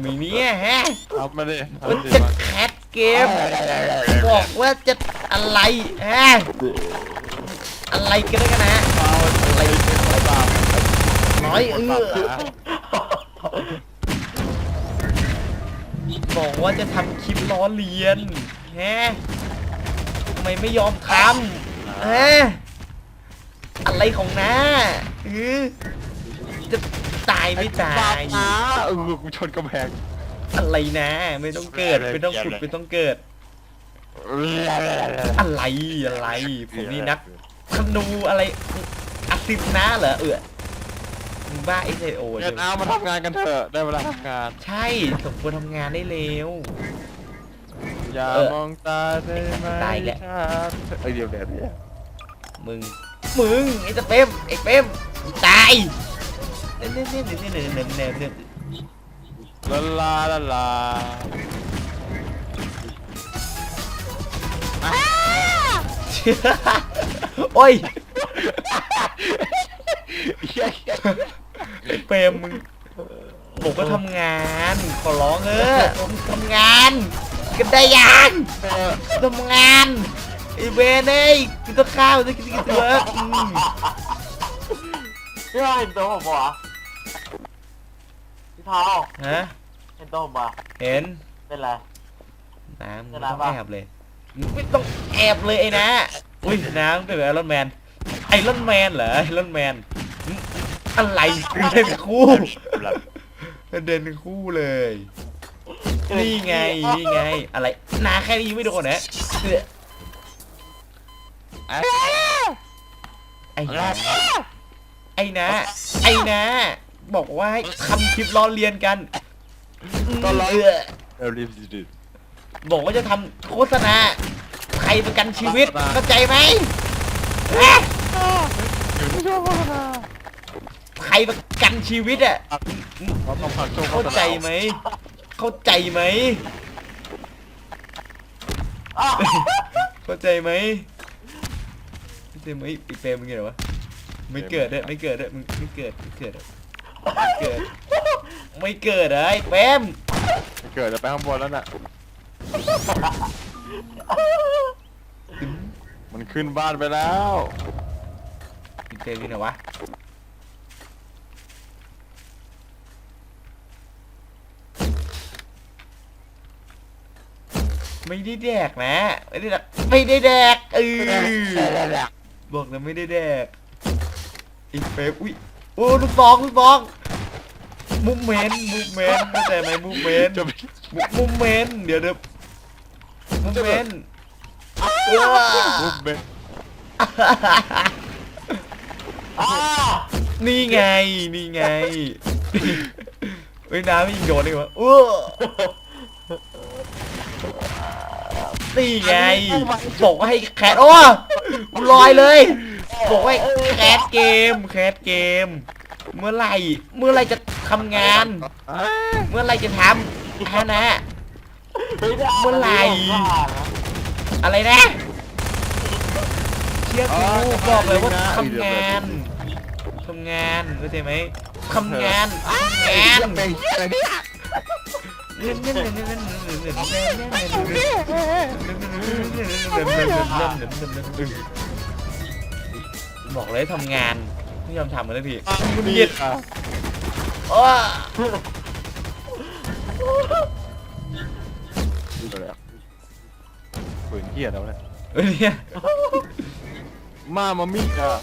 ไหมเนี่ยฮะ เอามาดิเอามันดิจะมาแคทเกม บอกว่าจะอะไรฮะอะไรกันนะกันนะเอาอะไรอะไรบ้างน้อยเออบอกว่าจะทำคลิปล้อเลียนฮะทำไมไม่ยอมทำฮะอะไรของน้าเออ จะตายไม่ตายนะเออกูชนกำแพงอะไรนะ ไม่ต้องเกิดไม่ต้องขุดไม่ต้องเกิด อะไรอะไรผมนี่นักธนูอะไรอัศวินนะเหรอเออมึงบ้าไอไซโอเงิใช่นไหมเอามาทำงานกันเถอะได้เวลาทำงาน ใช่สมควรทำงานได้เร็ว อย่าเออมองตาได้ไหมตายอีกแล้ว ครับเอ้ยเดี๋ยวเดี๋ยวเดี๋ยวมึง มึงไอ้สเปมไอ้เปมมึงตาย เน่เน่เน่เน่เน่เน่เน่เน่เน่ลาลาลาลาโอ้ยเหี้ยเหี้ยไอ้เปรมมึงผมก็ทำงาน ขอร้องเออผมทำงานกันได้ยังทำงานไอเวนเอ้ยกินตัวข้าวจะกินกินตัวอืมพี่พาเห็นตัวผมปะวะพี่พาฮะเห็นตัวผมปะเห็นเป็นไร น้ำไม่จะต้รัอบงปะแอบเลยไม่ต้องแอบเลยไอ้นะอุ้ยน้ำเป็นไอรอนแมนไอรอนแมนเหรอไอรอนแมนอืมอะไรเดินคู่เดินคู่เลย นี่ไงนี่ไงอะไรนาแค่นี้ยังไม่โดนนะเสือไอ้นะไอ้นะไอ้นะ บอกว่าให้ทำคลิปล้อเลียนกัน ก็ล้อเออรีบดิบอกว่าจะทำโฆษณาใครประกันชีวิตเข้าใจไหมฮะอยู่ที่ช่วงโฆษณาใครประกันชีวิตอะ เราต้องพักช่วงโฆเข้าษณาใจไหม เข้าใจไหมอ้าวเข้าใจไหมเข้าใจไหมอีเปรมมึงไงเหรอวะ ไม่เกิดด้วยไม่เกิดด้วยมึงไม่เกิดไม่เกิดอะ ไม่เกิด ไม่เกิดอะไอ้เปรมเกิดจะไปข้างบนแล้วน่ะ มันขึ้นบ้านไปแล้วอีเปรมนี่ไหนวะไม่ได้แดกนะ ไม่ได้แดกไม่ได้แดกเออบอกแล้วไม่ได้แดกอีเปรมอุ้ยโอ้ลูกซองลูกซอง มุมเมนต์มุมเมนต์เข้าใจไหมมุมเมนต์จะไปมุมุมเมนต์เดี๋ยวเดี๋ยวมุมเมนต์เออมุกเบนอ้าวนี่ไงนี่ไงเฮ้ยน้ำไม่ยิงโดนเลยวะเออนี่ไงบอกว่าให้แคทโอ้กูลอยเลยบอกว่าให้แคทเกมแคทเกม เมื่อไหร่เมื่อไหร่จะทำงาน เมื่อไหร่จะทำฮะนะไม่ได้เมื่อไหร่ อะไรนะเชื่อกูบอกเลยว่าทำงานทำงานเข้าใจไหมทำงานทำงานเป็นเหี้ยอะไรเนี่ยบอกเลยทำงาน ไม่ยอมทำเลยพี่มึงเย็ดโอ้ปืนเหี้ยแล้วเนี่ยเฮ้ยเนี่ยมามามิอะ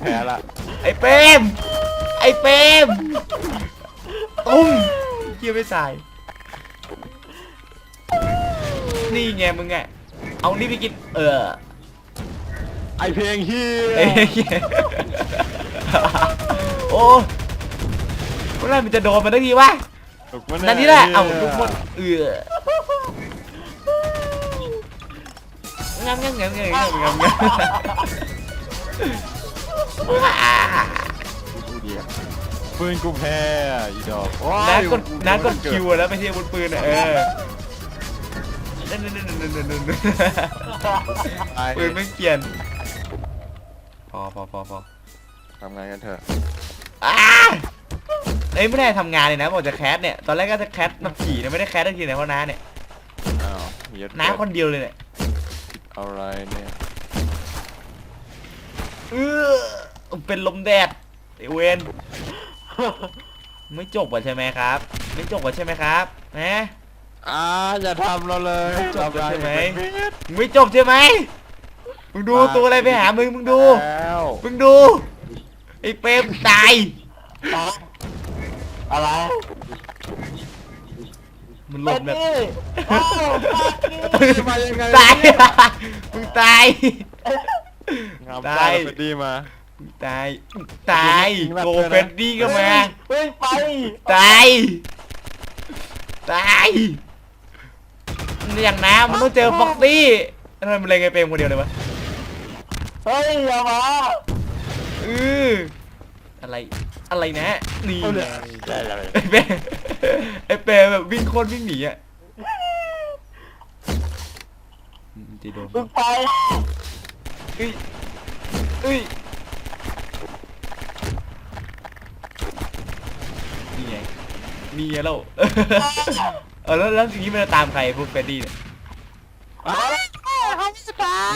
แพ้ละไอ้เปรมไอ้เปรมตุ้มเฮียไม่ตาย นี่ไงมึงไง เอานี่ไปกิน เออ ไอเพลงเฮีเอ้ยยโอ้เมื่อไหรมันจะโดนมันได้ทีวะถูกมั้ยนั่นนี่แหละเอาทุกคนเอองามงามงามงามงามงามงามดูดิปืนกูแพ้อีดอกว้ายน้ากดน้ากดคิวอะแล้วไม่ใช่อาวุธปืนอะเออ นั่นนั่นนั่นนั่นนั่นนั่นตายปืนไม่เปลี่ยนพอพอพอพอทำงานกันเถอะอ้าเอ้ยไม่ได้ทำงานเลยนะบอกจะแคสเนี่ยตอนแรกก็จะแคสแบบผีนะไม่ได้แคสทันทีนเพราะน้าเนี่ยอ้าวเย็ดน้าคนเดียวเลยเนี่ยอะไรเนี่ยเออเป็นลมแดดไอเวนไม่จบว่ะใช่ไหมครับ ไม่จบว่ะใช่ไหมครับนะ อ่าอย่าทำเราเลยจบแล้วใช่ไหมทำร้ายเด็กมึงไม่จบใช่ไหมมึงดูตัวอะไรไปหามึงมึงดู แล้วมึงดู ไอเปรมตาย อะไรมันหลเป็บนแบบนี่อ้าวปากนี่มายังไงตาย มึงตาย งามได้ได้เฟดดี้มาตาย ตายยิงแบบโกเลยนะเฟนดี้ก็มา เฮ้ยไปตาย ตาย อย่างน้ำมันต้องเจอฟ็อกซี่ทำไมมันเลยไงเปรมคนเดียวเลยวะเฮ้ยอย่ามาเอออะไรอะไรนะนี่ไอ้เปรมไอ้เปรมแบบวิ่งโคตรวิ่งหนีอะอืมจีโดนมึงไปเอ้ยเอ้ยนี่ไงนี่ไงเรา เออแล้วแล้วทีนี้มันจะตามใครพวกเฟรดดี้เนี่ยอ้าว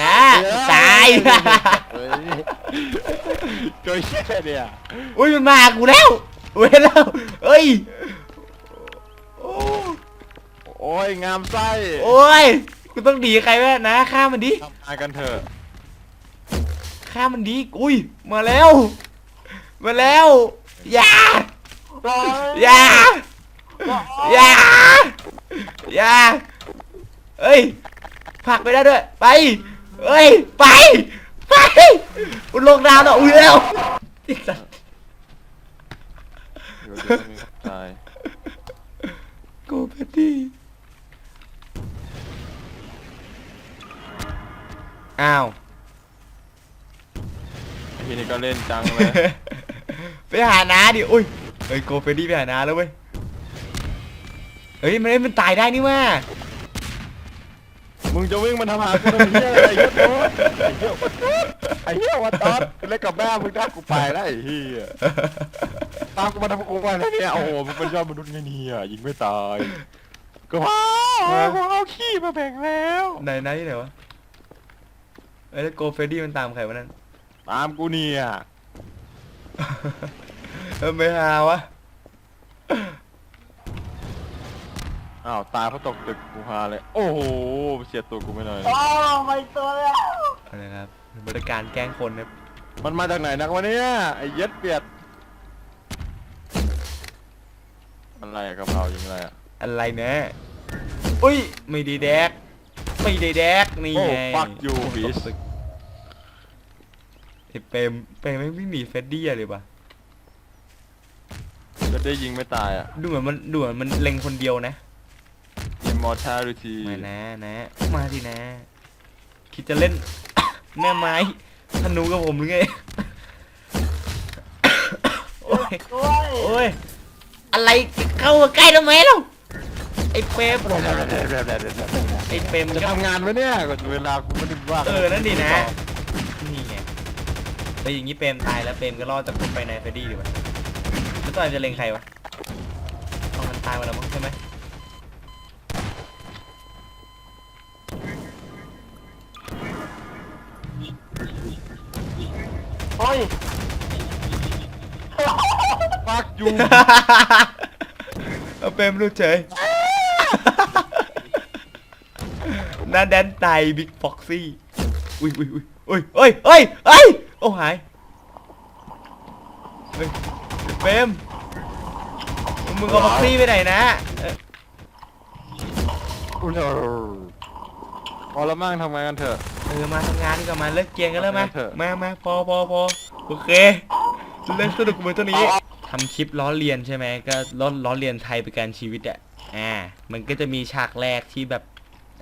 นะตายเฮ้ยตัวเชี่ยเนี่ยอุ้ยมันมากูแล้วเว้ยแล้วเอ้ยโอ้โอ้ยงามไส้โอ้ยกูต้องดีใครวะนะฆ่ามันดิทำงานกันเถอะฆ่ามันดิอุ้ยมาแล้ว มาแล้วอย่ายอย่า อย่าอย่าเอ้ยผลักไปได้ด้วย ไป เอ้ย ไป ไปอุยลงดาวน์แล้วอุ้ยแล้วไอ้สัสเดี๋ยวเดี๋ยวมีคนตายกูแพตตี้อ้าวไอ้ทีนี้ก็เล่นจังเลย ไปหาน้าดิ อุ้ยเฮ้ยโกเฟรดี้ไปหาน้าแล้วเว้ย เฮ้ยมันมันตายได้นี่ว่ามึงจะวิ่งมันทำหากูทำเหี้ยอะไรไอ้เหี้ยโต๊ดไอ้เหี้ยวัดตอดเล่นกับแม่มึงได้กูไปแล้วไอ้เหี้ยตามกูมาทำกูไปแล้วเนี่ยโอ้โหมึงเป็นยอดมนุษย์ไงเนี่ยยิงไม่ตายก็ว้าวกูเอาขี้มาแบ่งแล้วไหนไหนที่ไหนวะเอ้ยแล้วโกเฟรดี้มันตามใครวะนั่นตามกูเนี่ยเออไม่หาวะ อ้าวตายเพราะตกตึกกูฮาเลย โอ้โหเสียตัวกูไม่หน่อยอ้าวไม่ตัวแล้วอะไรครับบริการแกล้งคนครับมันมาจากไหนนักวะเนี่ยไอ้เย็ดเปียดอะไรอะกะเพรายิงอะไรอะ อะไรเนี่ยอุ้ยไม่ได้แดก ไม่ได้แดกนี่โอ้ไง fuck you bitch ไอ้เปรมเปรมไม่วิ่งหนีเฟรดดี้อะเลยปะจะได้ยิงไม่ตายอะดูเหมือนมันดูเหมือนมันเล็งคนเดียวนะ immortality มานะนะมาทีนะ คิดจะเล่น แม่ไม้ธนูกับผมหรือไง โอ้ยด้วยโอ้ย อะไรเข้ามาใกล้ทำไมเราไอ้เปรมไอ้เปรมจะก็ทำงานไหมเนี่ยก็เวลากูไม่ได้ว่าเออนั่นดีนะ นี่ไงแล้วอย่างนี้เปรมตายแล้วเปรมก็รอดจากคนไปในเฟรดดี้ดีกว่าแล้วตอนนจะเล็งใครวะเอามันตายมาแล้วมั้งใช่ไหม ฮ้ย ฟักยูเอาเปรมรู้เฉยหน้าแดนไตบิ๊กฟ็อกซี่ อุ้ยอุ้ยอุ้ยอุ้ยเอ้ยเอ้ยเอ้ยโอ้หายเฮ้ยเปรมมึงเอาฟ็อกซี่ไปไหนนะเอ้ย พอแล้วมั่งทำงานกันเถอะ เออมาทำงานดีกว่ามาเลิกเกียงกันแล้วมาทำงานเถอะ มามาพอพอพอโอเคเล่นสนุกเหมือนตัวนี้ทำคลิปล้อเลียนใช่ไหมก็ล้อล้อเลียนไทยประกันชีวิตอะอ่ามันก็จะมีฉากแรกที่แบบ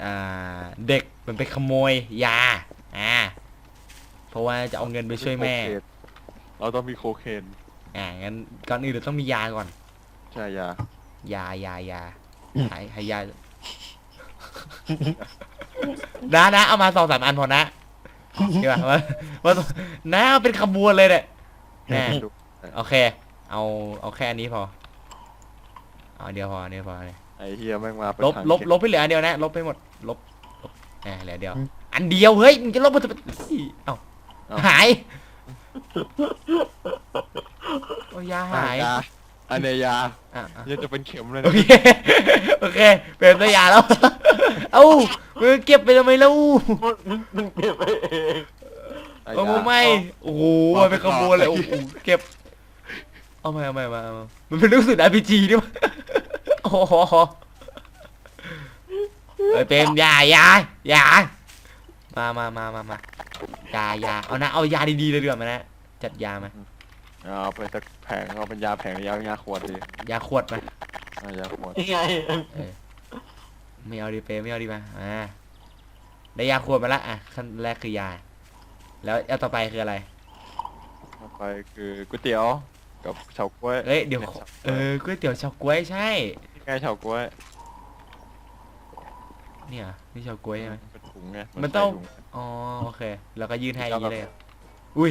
อ่าเด็กมันไปขโมยยาอ่าเพราะว่าจะเอาเงินไปช่วยแม่เราต้องมีโคเคนอ่างั้นก่อนอื่นเราต้องมียาก่อน ใช่ยายายายาหายหายยา นะนะเอามาสองสามอันพอนะเดี๋ยวว่าว่าว่านะเอาเป็นขบวนเลยเนี่ยแน่ดูโอเค เอาเอาแค่อันนี้พอเอาอันเดียวพออันเดียวพอเลยไอ้เฮียแม่งมาเป็นลบทางลบเข็มลบไปเหลืออันเดียวนะลบไปหมดลบลบแหมเหลือเดียว อันเดียวเฮ้ยมึงจะลบมันจะเอ้าหายโอ้ยยาหายยาอันเนี้ยยาอะอะยังจะเป็นเข็มเลยโอนะเคโอเคเป็นตัวยาแล้วเอ้า มึงเก็บไปทำไมแล้ว มึงมึงเก็บไปเองไอ้โอ้ยาไม่ โอ้โหมันเป็นขบวนเลยโอ้โหเก็บ เอามาเอามาเอามาเอามามันเป็นเรื่องสุด RPG นี่มั้ยโอ้โหเอ้ยเปรมยายายามามามามามายายาเอานะ เอายาดีๆเลยเดือดมานะ จัดยามา เอาไปสักแผงเอาเป็นยาแผงยายาขวดดียาขวดมาเอายาขวดยังไง ไม่เอาดีเปรมไม่เอาดีมาอ่าได้ยาขวดมาละอะขั้นแรกคือยา แล้วเอาต่อไปคืออะไรต่อไปคือก๋วยเตี๋ยวกับเฉาก๊วยเอ้ยเดี๋ยวขอเออก๋วยเตี๋ยวเฉาก๊วยใช่ไงเฉาก๊วยเนี่ยนี่เฉาก๊วยใช่ไหมเป็นถุงไงมันต้องใส่ถุอ๋อโอเค แล้วก็ยื่นให้อย่างนี้เลยอะอุ้ย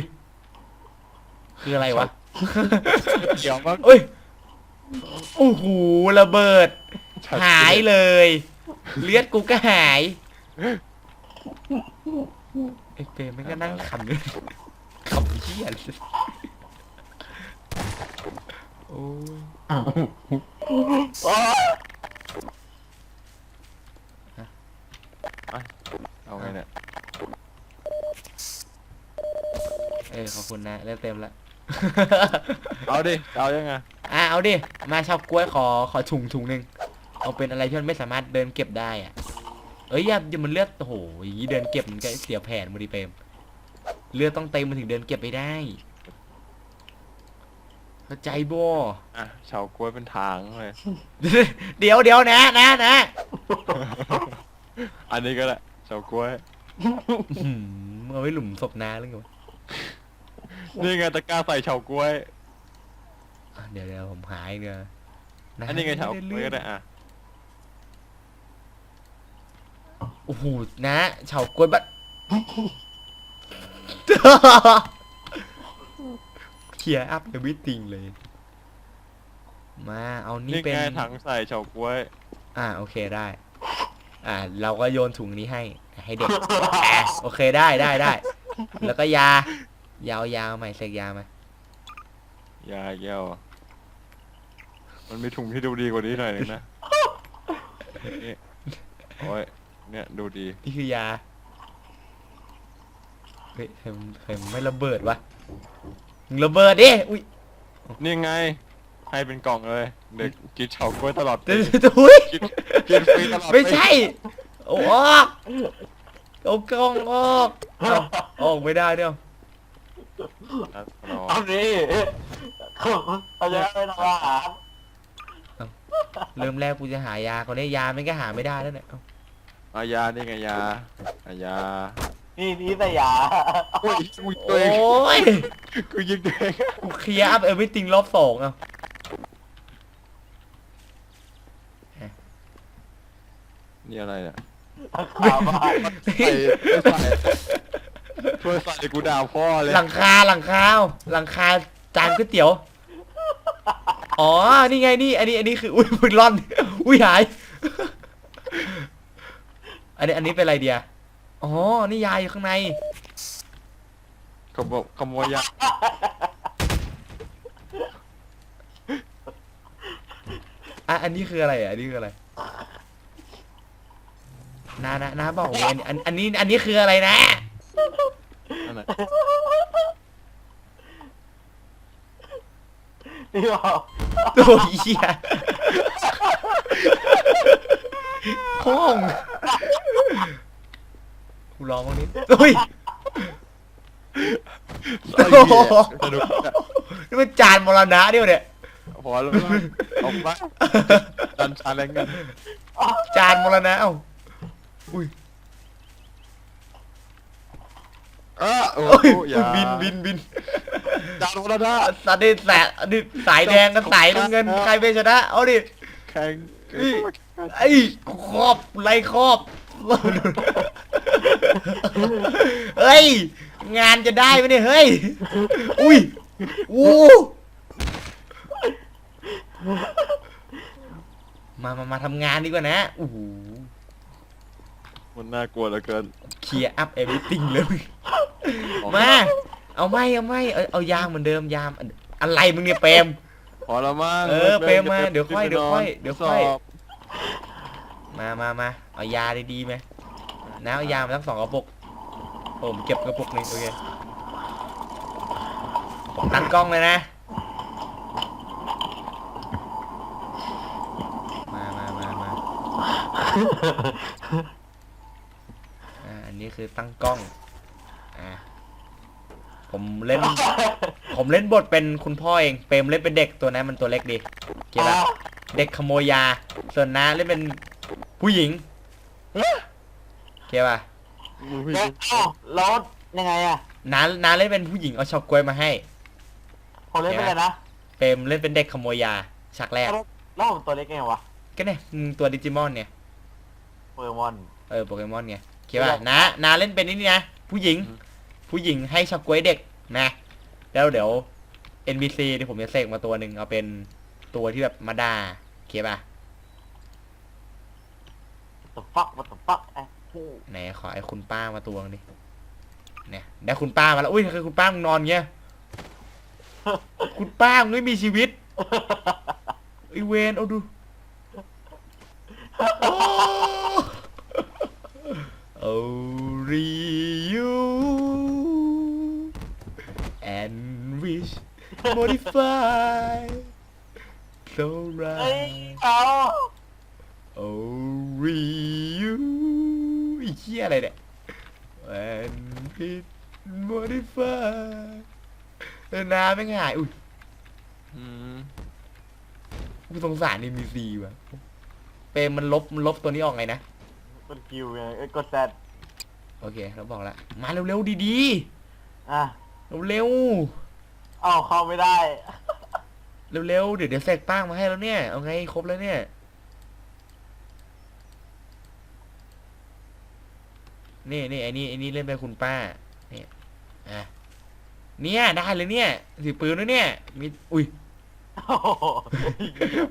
คืออะไรวะเดี๋ยวมันเอ้ยโอ้โหระเบิด หายเลย เลือดกูก็หายไอ้เปรมมันก็นั่งขำด้วยขำเหี้ยเลยโอ้ยโอ้ยเอาไงเนี่ยเออขอบคุณนะเริ่มเต็มละ เอาดิ เอายังไงอะเอาดิ มาชอบกล้วยขอขอถุงถุงหนึ่ง เอาเป็นอะไรที่มันไม่สามารถเดินเก็บได้อะเอ้ยอย่าอย่ามันเลือดโอ้โหอย่างนี้เดินเก็บมันก็เสียแผนมาดิเปรมเลือดต้องเต็มมันถึงเดินเก็บไปได้เข้าใจบ่อะเฉาก๊วยเป็นทางเลย เดี๋ยวเดี๋ยวนะนะนะอันนี้ก็แหละเฉาก๊วยอื้อหือเอาไว้หลุมศพนาหรือไงวะนี่ไงตะกร้าใส่เฉาก๊วย อะเดี๋ยวเดี๋ยวผมหายเดี๋ยวะอันนี้ไงเฉาม่ก๊วยเลืก็อได้อะ โอ้โหนะเฉากล้วยบัด เคลียร์อัพเอวิติงเลย มาเอานี่นี่เป็น ไงถังใส่เฉาก๊วย อ่าโอเคได้ อ่า เราก็โยนถุงนี้ให้ ให้เด็กอะโอเคได้ได้ได้ แล้วก็ยา ยาวยาวใหม่เสกยามา ยาแก้วมันมีถุงที่ดูดีกว่านี้หน่อยนึงนะนี่โอ้ย เนี่ยดูดี นี่คือยา เฮ้ยเห็นเห็นไม่ระเบิดวะมึงระเบิดดิ อุ้ยนี่ไง ให้เป็นกล่องเลย เด็กกินเฉาก๊วยตลอดเดี๋ปียวตุ้ย กินกินฟรีตลอดปีไม่ใช่เอาออกเอากล้องออกเอาออกไม่ได้เดี๋ยวอะรอเอาดิเอาจะไปทำอาหารเริ่มแรกกูจะหายาคนนี้ยามันก็หาไม่ได้แล้วเนี่ยเอาเอายานี่ไงยาเอายานี่นี่แต่ยาโอ้ยอุ้ยโอตัวเอง้ยกูยิงตัวเองกูเคลียร์อัพเอวิติงรอบสองเอานี่อะไรเนี่ยข่าวมาใส่ใส่ ช่วยใส่กูด่าพ่อเลยหลังคาหลังคาเอาหลังคาจานก๋วยเตี๋ยว อ๋อ นี่ไงนี่ อันนี้ อันนี้คือ อุ้ยมึงร่อน อุ้ยหาย อันนี้อันนี้เป็นอะไรเดียอ๋อ นี่ยาอยู่ข้างใน ขโมยขโมยยาอะอันนี้คืออะไรอะอันนี้คืออะไรนานะนาบอกเลยอันอันอันนี้ อันนี้คืออะไรนะ อันไหนนี่บอกโอ้ยเหี้ยห้อง กูลองบ้างนิดโอ้ยไอ้เหี้ยสนุกอะนี่มันจานมรณะเดียวเนี่ยพอแล้วนะออกมาดันชาแรงกันจานมรณะเอ้าอุ้ยเออโอ้โอ้ยยอย่าบินบินบินจานวันละสัตว์นี่แสะนี่สายแดงกับสายน้ำเงินใครเป็นชนะเอาดิ แข่งไอ้ครอบไรครอบ เฮ้ย งานจะได้ไหมเนี่ยเฮ้ย อุ้ยอู้มามามาทำงานดีกว่านะโอ้โหมันน่ากลัวเหลือเกินเคลียร์อัพเอวิติงเลย มา เอาไม่เอาไม่เอาเอายางเหมือนเดิมยามอันอะไรมึงเนี่ยเปรมพอแล้วมั้งเออลิกเปรมมาก็บเดี๋ยวค่อยขึ้นไปเดี๋ยวค่อยเดี๋ยวนนสค่อยอบมามามาเอายาดีๆไหม นะเอายามาทั้งสองกระปุกผมเก็บกระปุกหนึงโอเคผมตั้งกล้องเลยนะ มามามามาอ่าอันนี้คือตั้งกล้อง อ่าผมเล่น ผมเล่นบทเป็นคุณพ่อเอง เปรมเล่นเป็นเด็กตัวนั้นมันตัวเล็กดีเก็บละเด็กขโมยยา ส่วนน้าเล่นเป็นผู้หญิง เก็บป่ะมึงพี่แล้วเอ้าแล้วยังไงอะน้าน้าเล่นเป็นผู้หญิงเอาช็อกกล้วยมาให้ ผมเล่นเป็นอะไรนะเปรมเล่นเป็นเด็กขโมยยาฉากแรก แล้วผมตัวเล็กไงวะก็เนี่ยมึงตัวดิจิมอนเนี่ย โปเกมอน เออโปเกมอนไงเขียนว่านะนาเล่นเป็นนี่นะ ผู้หญิง ผู้หญิงให้ช็อกกล้วยเด็กนะ แล้วเดี๋ยว NPC ที่ผมจะเสกมาตัวหนึ่งเอาเป็นตัวที่แบบมาด่าเขียนป่ะตัวฟักวัตถุฟักไอ้โห ไหนขอไอ้คุณป้ามาตัวนึงดิเนี่ยได้คุณป้ามาแล้วอุ้ยคือคุณป้ามึงนอนเงี้ยคุณป้ามึงไม่มีชีวิตไอเวนเอาดูโอ้ Only you and wish modify so เอ้ย right เอา Only you ไอ้เหี้ยอะไรเนี่ย and wish modify เออน้ำไม่งหาย อุ้ยอืมกูสงสารนี่มีซีว่ะ เปรมมันลบมันลบตัวนี้ออกไงนะ กดคิวไงเอ้ยกดแซดโอเค เราบอกแล้วมาเร็วๆดีอะๆ เร็วเอ้าเข้าไม่ได้ๆ เร็วๆ เดี๋ยวเดี๋ยวแสกป้างมาให้แล้วเนี่ย เอาไงครบแล้วเนี่ย นี่นี่ไอ้นี่ไอ้นี่เล่นเป็นคุณป้าเนี่ยอะเนี่ยได้เลยเนี่ยถือปืนด้วยเนี่ยมีอุ้ยโอ้โห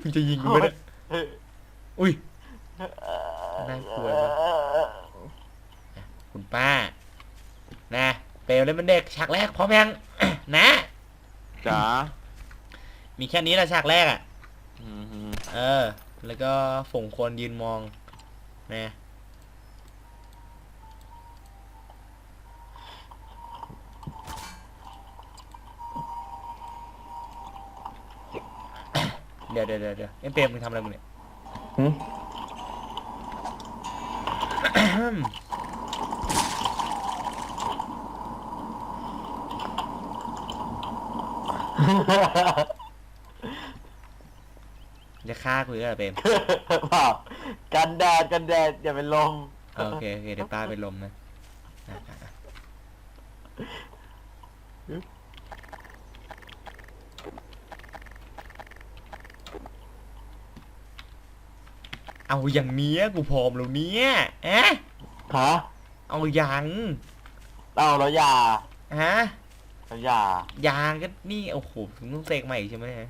มึงจะยิงกูไหมเนี่ยอุ้ยน่ากลัวมากคุณป้า นะเปลวเล่นเป็นเด็กฉากแรกพร้อมยังนะจ๋ามีแค่นี้แหละฉากแรกอะอืมฮึเออ แล้วก็ฝงคนยืนมองนะ เดี๋ยวเดี๋ยวเดี๋ยวเดี๋ยวเอ็มเปรมมึงทำอะไรมึงเนี่ยหืมจะฆ่ากูเหรอเปรมเปล่ากันแดดกันแดดอย่าเป็นลม โอเคโอเคเดี๋ยวป้าไปลมนะอะอะอะ เอาอย่างเนี้ยกูพร้อมแล้วเนี้ยอะฮะเอายังเอาแล้วยาฮะแล้วยายางก็นี่โอ้โหถึงต้องเสกใหม่อีกใช่ไหมฮะ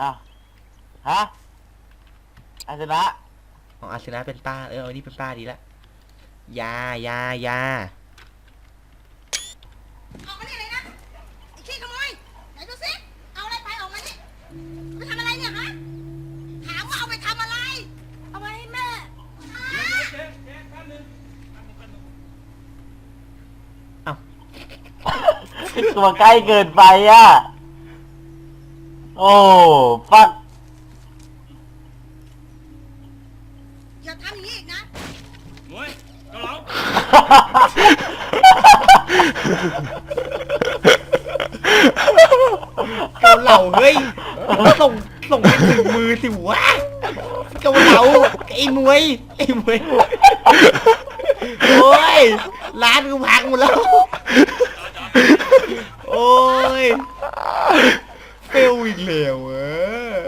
อะฮะอันชนะของอาร์เซนอลเป็นป้าเออเอานี่เป็นป้าดีละยายายาออกมานี่ ตัวใกล้เกินไปอะ โอ้ฟักอย่าทำอย่างนี้อีกนะเกาเหล่าเฮ้ยส่งส่งไปถึงมือสิวะเกาเหล่าไอ้มวยไอ้มวยโอ้ยร้านกูพังหมดแล้ว โอ้ยเฟลอีกแล้วเออ